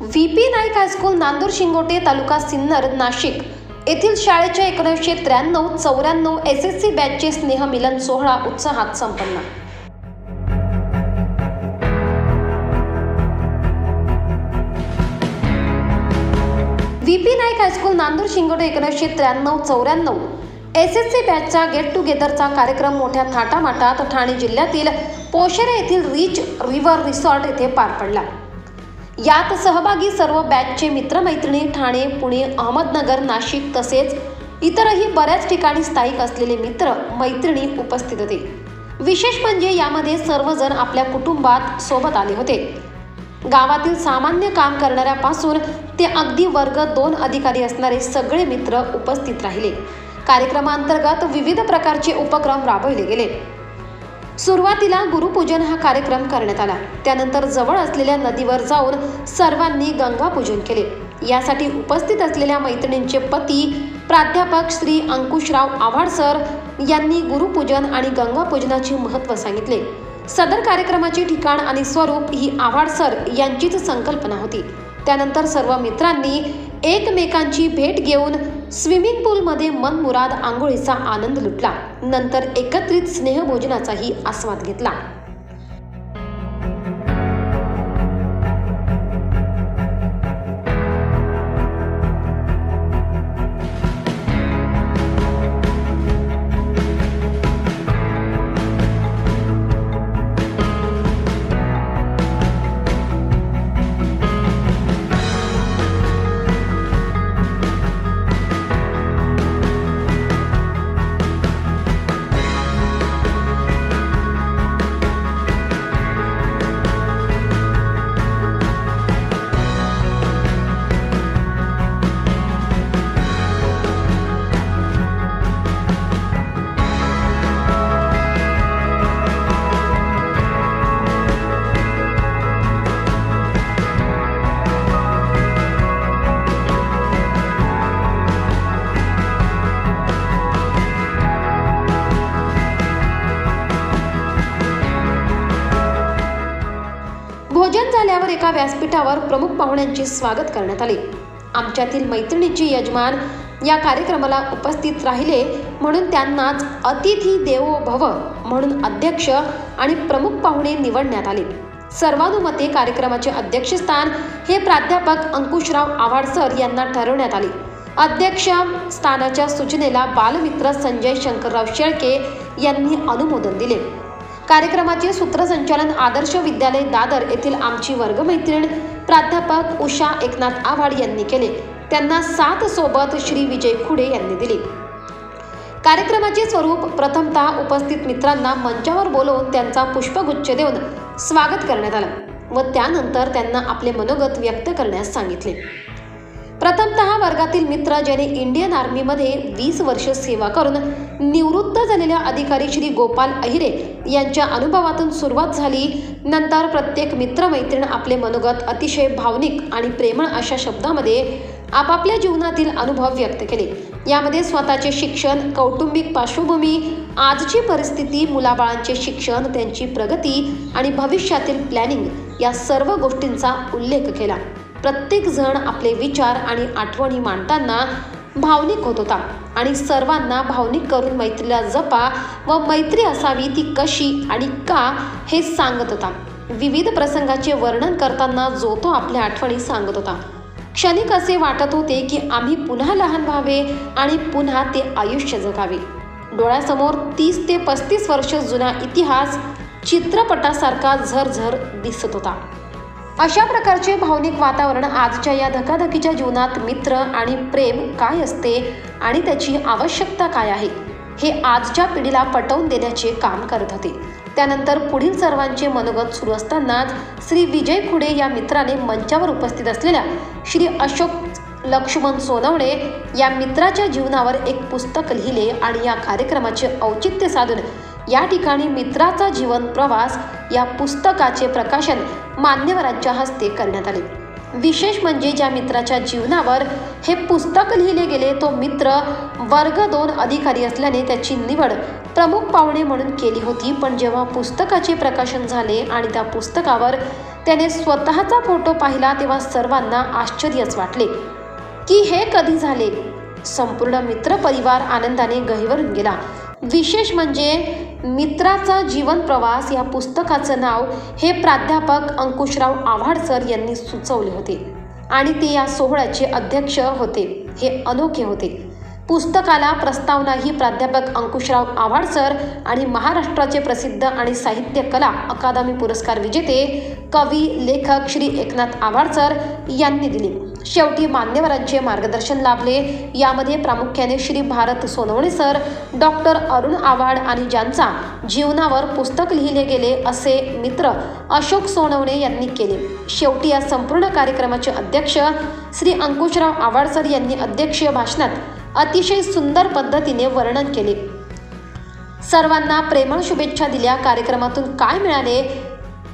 V P Naik high school Nandur Shingote taluka Sinnar Nashik. येथील शाळेच्या एकोणीसशे त्र्याण्णव चौऱ्याण्णव एस एस सी बॅचचे स्नेह मिलन सोहळा उत्साहात संपन्न. V P Naik high school Nandur Shingote एकोणीसशे त्र्याण्णव चौऱ्याण्णव. एस एस सी बॅचचा गेट टुगेदरचा कार्यक्रम मोठ्या थाटामाटात ठाणे जिल्ह्यातील पोशेरे येथील रिच रिव्हर रिसॉर्ट येथे पार पडला. यात सहभागी सर्व बॅचचे मित्रमैत्रिणी ठाणे पुणे अहमदनगर नाशिक तसेच इतरही बऱ्याच ठिकाणी स्थायिक असलेले मित्र मैत्रिणी उपस्थित होते. विशेष म्हणजे यामध्ये सर्वजण आपल्या कुटुंबात सोबत आले होते. गावातील सामान्य काम करणाऱ्यापासून ते अगदी वर्ग दोन अधिकारी असणारे सगळे मित्र उपस्थित राहिले. कार्यक्रमांतर्गत विविध प्रकारचे उपक्रम राबवले गेले. सुरुवातीला गुरुपूजन हा कार्यक्रम करण्यात आला. त्यानंतर जवळ असलेल्या नदीवर जाऊन सर्वांनी गंगापूजन केले. यासाठी उपस्थित असलेल्या मैत्रिणींचे पती प्राध्यापक श्री अंकुशराव आव्हाड सर यांनी गुरुपूजन आणि गंगापूजनाचे महत्त्व सांगितले. सदर कार्यक्रमाचे ठिकाण आणि स्वरूप ही आव्हाड सर यांचीच संकल्पना होती. त्यानंतर सर्व मित्रांनी एकमेकांची भेट घेऊन स्विमिंग पूलमध्ये मनमुराद आंघोळीचा आनंद लुटला. नंतर एकत्रित स्नेहभोजनाचाही आस्वाद घेतला. झाल्यावर एका व्यासपीठावर प्रमुख पाहुण्यांचे स्वागत करण्यात आले. आमच्यातील मैत्रिणीचे यजमान या कार्यक्रमाला उपस्थित राहिले म्हणून त्यांनाच अतिथी देवो भव म्हणून अध्यक्ष आणि प्रमुख पाहुणे निवडण्यात आले. सर्वानुमते कार्यक्रमाचे अध्यक्षस्थान हे प्राध्यापक अंकुशराव आव्हाड सर यांना ठरवण्यात आले. अध्यक्ष स्थानाच्या सूचनेला बालमित्र संजय शंकरराव शेळके यांनी अनुमोदन दिले. कार्यक्रमाचे सूत्रसंचालन आदर्श विद्यालय दादर येथील आमची वर्गमैत्रीण प्राध्यापक उषा एकनाथ आव्हाड यांनी केले. त्यांना साथ सोबत श्री विजय खुडे यांनी दिली. कार्यक्रमाचे स्वरूप प्रथमतः उपस्थित मित्रांना मंचावर बोलवून त्यांचा पुष्पगुच्छ देऊन स्वागत करण्यात आलं व त्यानंतर त्यांना आपले मनोगत व्यक्त करण्यास सांगितले. प्रथमतः वर्गातील मित्र ज्याने इंडियन आर्मीमध्ये वीस वर्ष सेवा करून निवृत्त झालेल्या अधिकारी श्री गोपाल अहिरे यांच्या अनुभवातून सुरुवात झाली. नंतर प्रत्येक मित्रमैत्रीण आपले मनोगत अतिशय भावनिक आणि प्रेमळ अशा शब्दामध्ये आपापल्या जीवनातील अनुभव व्यक्त केले. यामध्ये स्वतःचे शिक्षण कौटुंबिक पार्श्वभूमी आजची परिस्थिती मुलाबाळांचे शिक्षण त्यांची प्रगती आणि भविष्यातील प्लॅनिंग या सर्व गोष्टींचा उल्लेख केला. प्रत्येक जण आपले विचार आणि आठवणी मांडताना भावनिक होत होता. आणि सर्वांना भावनिक करून मैत्रीला जपा व मैत्री असावी ती कशी आणि का हे सांगत होता. विविध प्रसंगाचे वर्णन करताना जो तो आपल्या आठवणी सांगत होता. क्षणिक असे वाटत होते की आम्ही पुन्हा लहान व्हावे आणि पुन्हा ते आयुष्य जगावे. डोळ्यासमोर तीस ते पस्तीस वर्ष जुना इतिहास चित्रपटासारखा झरझर दिसत होता. अशा प्रकारचे भावनिक वातावरण आजच्या या धकाधकीच्या जीवनात मित्र आणि प्रेम काय असते आणि त्याची आवश्यकता काय आहे हे आजच्या पिढीला पटवून देण्याचे काम करत होते. त्यानंतर पुढील सर्वांचे मनोगत सुरू असतानाच श्री विजय खुडे या मित्राने मंचावर उपस्थित असलेल्या श्री अशोक लक्ष्मण सोनवणे या मित्राच्या जीवनावर एक पुस्तक लिहिले आणि या कार्यक्रमाचे औचित्य साधून या ठिकाणी मित्राचा जीवन प्रवास या पुस्तकाचे प्रकाशन मान्यवरांच्या हस्ते करण्यात आले. विशेष म्हणजे ज्या मित्राच्या जीवनावर हे पुस्तक लिहिले गेले तो मित्र वर्ग दोन अधिकारी असल्याने त्याची निवड प्रमुख पाहुणे म्हणून केली होती. पण जेव्हा पुस्तकाचे प्रकाशन झाले आणि त्या पुस्तकावर त्याने स्वतःचा फोटो पाहिला तेव्हा सर्वांना आश्चर्यच वाटले की हे कधी झाले? संपूर्ण मित्रपरिवार आनंदाने गहिवरून गेला. विशेष म्हणजे मित्राचा जीवन प्रवास या पुस्तकाचं नाव हे प्राध्यापक अंकुशराव आव्हाड सर यांनी सुचवले होते. आणि ते या सोहळ्याचे अध्यक्ष होते. हे अनोखे होते. पुस्तकाला प्रस्तावना ही प्राध्यापक अंकुशराव आव्हाड सर आणि महाराष्ट्राचे प्रसिद्ध आणि साहित्य कला अकादमी पुरस्कार विजेते कवी लेखक श्री एकनाथ आव्हाड सर यांनी दिली. शेवटी मान्यवरांचे मार्गदर्शन लाभले. यामध्ये प्रामुख्याने श्री भारत सोनवणे सर डॉक्टर अरुण आव्हाड आणि ज्यांचा जीवनावर पुस्तक लिहिले गेले असे मित्र अशोक सोनवणे यांनी केले. शेवटी या संपूर्ण कार्यक्रमाचे अध्यक्ष श्री अंकुशराव आव्हाड सर यांनी अध्यक्षीय भाषणात अतिशय सुंदर पद्धतीने वर्णन केले. सर्वांना प्रेमळ शुभेच्छा दिल्या. कार्यक्रमातून काय मिळाले?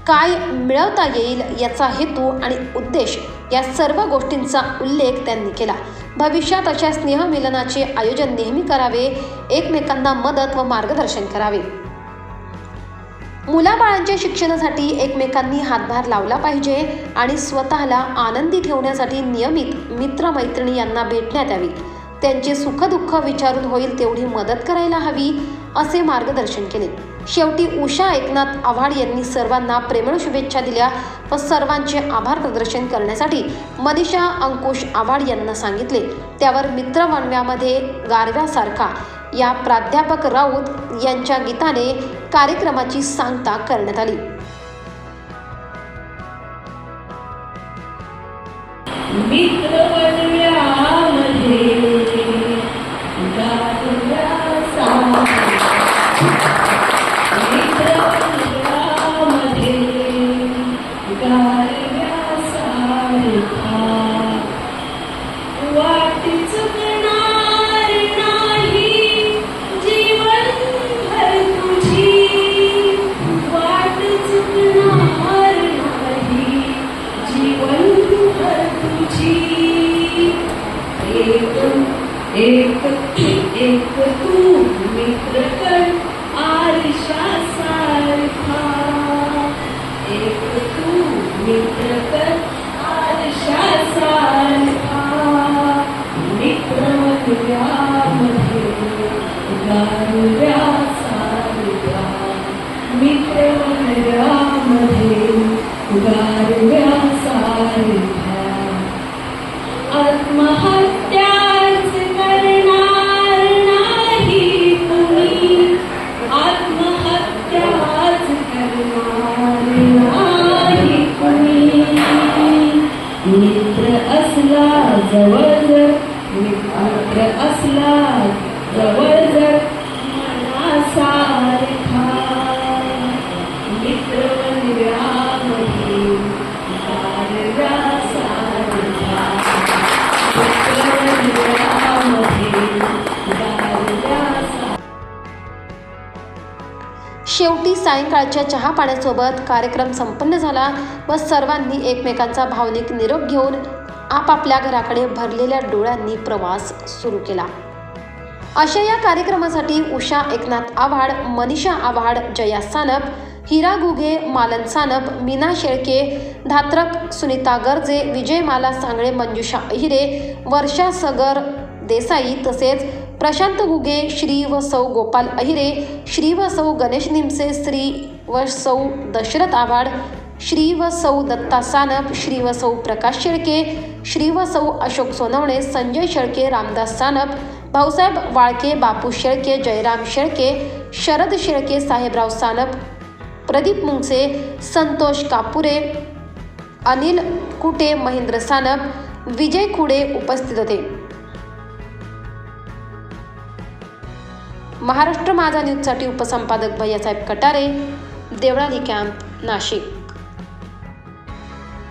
काय मिळवता येईल याचा हेतू आणि उद्देश या सर्व गोष्टींचा उल्लेख त्यांनी केला. भविष्यात अशा स्नेहमिलनाचे आयोजन नेहमी करावे एकमेकांना मदत व मार्गदर्शन करावे. मुलाबाळांच्या शिक्षणासाठी एकमेकांनी हातभार लावला पाहिजे आणि स्वतःला आनंदी ठेवण्यासाठी नियमित मित्रमैत्रिणी यांना भेटण्यात यावी त्यांचे सुखदुःख विचारून होईल तेवढी मदत करायला हवी असे मार्गदर्शन केले. शेवटी उषा एकनाथ आव्हाड यांनी सर्वांना प्रेमळ शुभेच्छा दिल्या व सर्वांचे आभार प्रदर्शन करण्यासाठी मनीषा अंकुश आव्हाड यांना सांगितले. त्यावर मित्रवणव्यामध्ये गारव्यासारखा या प्राध्यापक राऊत यांच्या गीताने कार्यक्रमाची सांगता करण्यात आली. तू मित्र असला जवळ जर मित्र असला शेवटी सायंकाळच्या चहा पाण्यासोबत कार्यक्रम संपन्न झाला व सर्वांनी एकमेकांचा भावनिक निरोप घेऊन आपापल्या घराकडे भरलेल्या डोळ्यांनी प्रवास सुरू केला. अशा या कार्यक्रमासाठी उषा एकनाथ आव्हाड मनीषा आव्हाड जया सानप हिरा गुघे मालन सानप मीना शेळके धात्रक सुनीता गर्जे विजयमाला सांगळे मंजुषा अहिरे वर्षा सगर देसाई तसेच प्रशांत घुगे श्री व सौ गोपाल अहिरे श्री व सौ गणेश निमसे श्री व सौ दशरथ आव्हाड श्री व सौ दत्ता सानप श्री व सौ प्रकाश शेळके श्री व सौ अशोक सोनवणे संजय शेळके रामदास सानप भाऊसाहेब वाळके बापू शेळके जयराम शेळके शरद शेळके साहेबराव सानप प्रदीप मुंगसे संतोष कापुरे अनिल कुटे महेंद्र सानप विजय खुडे उपस्थित होते. महाराष्ट्र माझा न्यूजसाठी उपसंपादक भैयासाहेब कटारे देवळाली कॅम्प नाशिक.